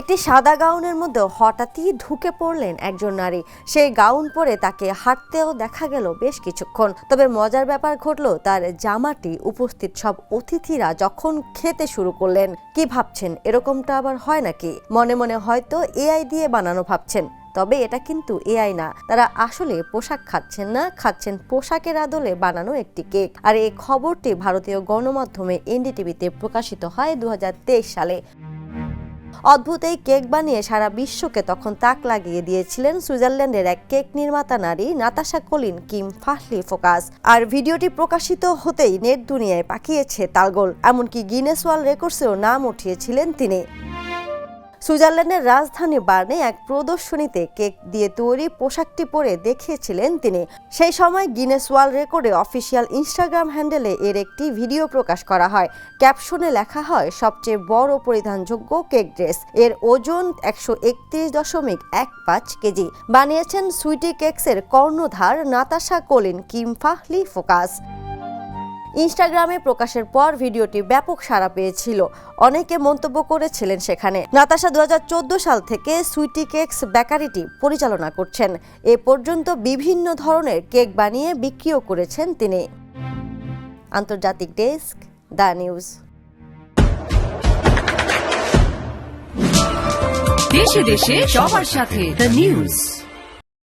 একটি সাদা গাউনের মধ্যে হঠাৎই ঢুকে পড়লেন একজন নারী। সেই গাউন পরে তাকে হাঁটতেও দেখা গেল বেশ কিছুক্ষণ। তবে মজার ব্যাপার ঘটলো, তার জামাটি উপস্থিত সব অতিথিরা যখন খেতে শুরু করলেন, কি ভাবছেন, এরকমটা আবার হয় নাকি? মনে মনে হয়তো এআই দিয়ে বানানো ভাবছেন। তবে এটা কিন্তু এআই না। তারা আসলে পোশাক খাচ্ছেন না, খাচ্ছেন পোশাকের আদলে বানানো একটি কেক। আর এই খবরটি ভারতীয় গণমাধ্যমে এনডিটিভিতে প্রকাশিত হয় দু হাজার তেইশ সালে। অদ্ভুত এই কেক বানিয়ে সারা বিশ্বকে তখন তাক লাগিয়ে দিয়েছিলেন সুইজারল্যান্ডের এক কেক নির্মাতা নারী Natasha Colin, Kim Fahie Focus আর ভিডিওটি প্রকাশিত হতেই নেট দুনিয়ায় পাকিয়েছে তালগোল, এমনকি গিনেস ওয়ার্ল্ড রেকর্ডসেও নাম উঠিয়েছিলেন তিনি। সুইজারল্যান্ডের রাজধানী বার্নে এক প্রদর্শনীতে কেক দিয়ে তৈরি পোশাকটি পরে দেখিয়েছিলেন তিনি। সেই সময় গিনেস ওয়ার্ল্ড রেকর্ডে অফিসিয়াল ইনস্টাগ্রাম হ্যান্ডেলে এর একটি ভিডিও প্রকাশ করা হয়। ক্যাপশনে লেখা হয়, সবচেয়ে বড় পরিধানযোগ্য কেক ড্রেস। এর ওজন একশো একত্রিশ দশমিক এক পাঁচ কেজি। বানিয়েছেন সুইটি কেকসের কর্ণধার Natasha Colin Kim Fahie Focus. ইনস্টাগ্রামে প্রকাশের পর ভিডিওটি ব্যাপক সাড়া পেয়েছিল। অনেকে মন্তব্য করেছিলেন সেখানে। নাতাশা দু সাল থেকে সুইটি কেকস বেকারিটি পরিচালনা করছেন। এ পর্যন্ত বিভিন্ন ধরনের কেক বানিয়ে বিক্রিও করেছেন তিনি। আন্তর্জাতিক ডেস্ক, দ্য নিউজ। দেশে দেশে সবার সাথে দ্য নিউজ।